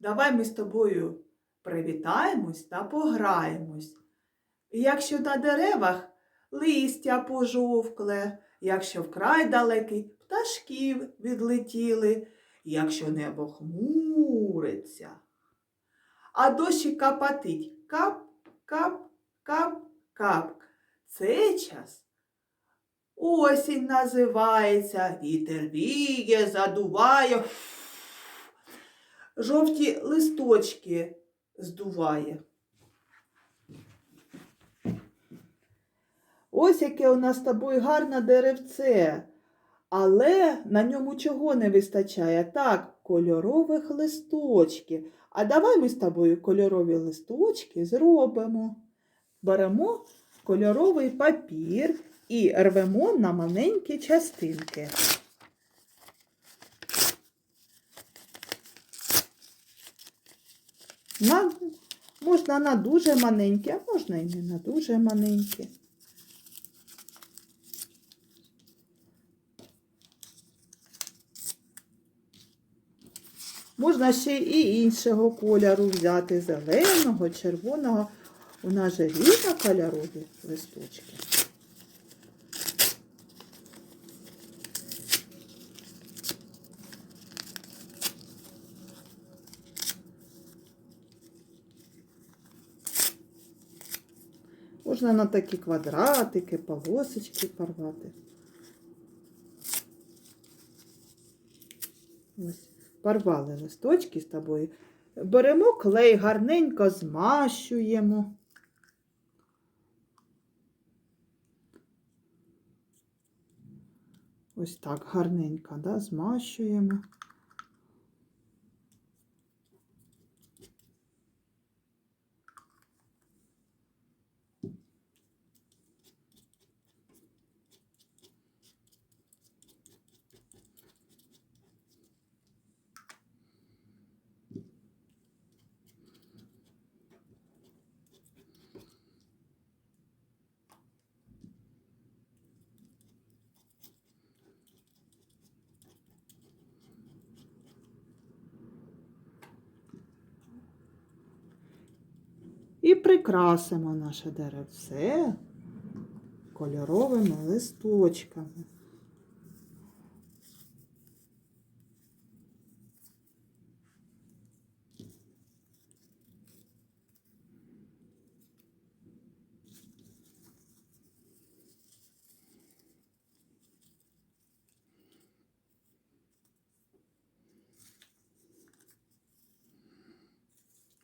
давай ми з тобою привітаємось та пограємось. Якщо на деревах листя пожовкле, якщо вкрай далекий пташків відлетіли, якщо небо хмуриться, а дощі капатить кап, кап, кап, кап. Це час осінь називається, вітер віє, задуває, жовті листочки здуває. Ось яке у нас з тобою гарне деревце. Але на ньому чого не вистачає? Так, кольорових листочків. А давай ми з тобою кольорові листочки зробимо. Беремо кольоровий папір і рвемо на маленькі частинки. На, можна на дуже маленькі, а можна і не на дуже маленькі. Можна ще і іншого кольору взяти, зеленого, червоного. У нас же різнокольорові листочки. Можна на такі квадратики, полосочки порвати. Ось, порвали листочки з тобою. Беремо клей, гарненько змащуємо. Ось так гарненько, да, змащуємо. І прикрасимо наше деревце кольоровими листочками.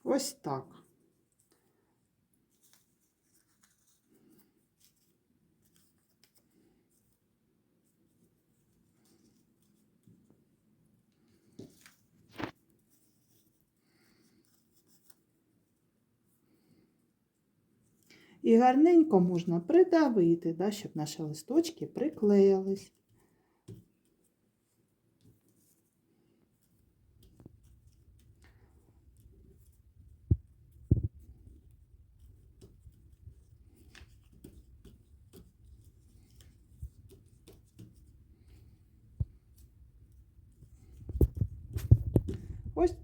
Ось так. І гарненько можна придавити, да, щоб наші листочки приклеїлись. Ось